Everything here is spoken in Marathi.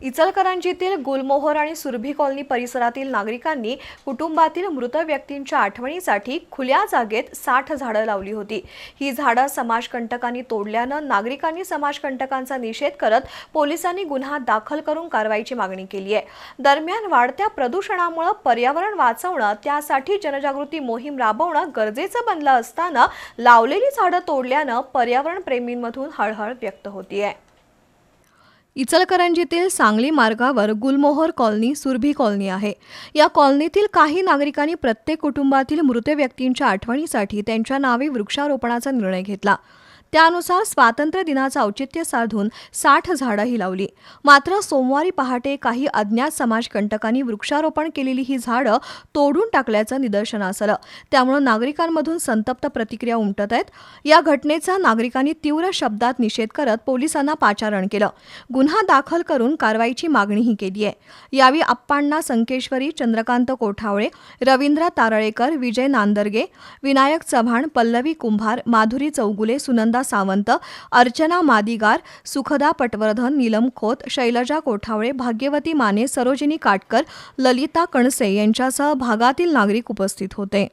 इचलकरंजीतील गुलमोहर आणि सुरभी कॉलनी परिसरातील नागरिकांनी कुटुंबातील मृत व्यक्तींच्या आठवणीसाठी खुल्या जागेत साठ झाडं लावली होती. ही झाडं समाजकंटकांनी तोडल्यानं नागरिकांनी समाजकंटकांचा निषेध करत पोलिसांनी गुन्हा दाखल करून कारवाईची मागणी केली आहे. दरम्यान वाढत्या प्रदूषणामुळे पर्यावरण वाचवणं त्यासाठी जनजागृती मोहीम राबवणं गरजेचं बनलं असताना लावलेली झाडं तोडल्यानं पर्यावरणप्रेमींमधून हळहळ व्यक्त होतीये. इचलकरंजीतील सांगली मार्गावर गुलमोहर कॉलनी सुरभी कॉलनी आहे. या कॉलनीतील काही नागरिकांनी प्रत्येक कुटुंबातील मृत व्यक्तींच्या आठवणीसाठी त्यांच्या नावे वृक्षारोपणाचा निर्णय घेतला. त्यानुसार स्वातंत्र्य दिनाचं औचित्य साधून साठ झाडंही लावली. मात्र सोमवारी पहाटे काही अज्ञात समाजकंटकांनी वृक्षारोपण केलेली ही झाडं तोडून टाकल्याचं निदर्शनास आलं त्यामुळे नागरिकांमधून संतप्त प्रतिक्रिया उमटत आहेत. या घटनेचा नागरिकांनी तीव्र शब्दात निषेध करत पोलिसांना पाचारण केलं. गुन्हा दाखल करून कारवाईची मागणीही केली आहे. यावेळी आप्पांना संकेश्वरी चंद्रकांत कोठावळे रवींद्र तारळेकर विजय नांदर्गे विनायक चव्हाण पल्लवी कुंभार माधुरी चौगुले सुनंदा सावंत अर्चना मादिगार सुखदा पटवर्धन नीलम खोत शैलजा कोठावळे भाग्यवती माने सरोजिनी काटकर ललिता कणसे यांच्यासह भागातील नागरिक उपस्थित होते.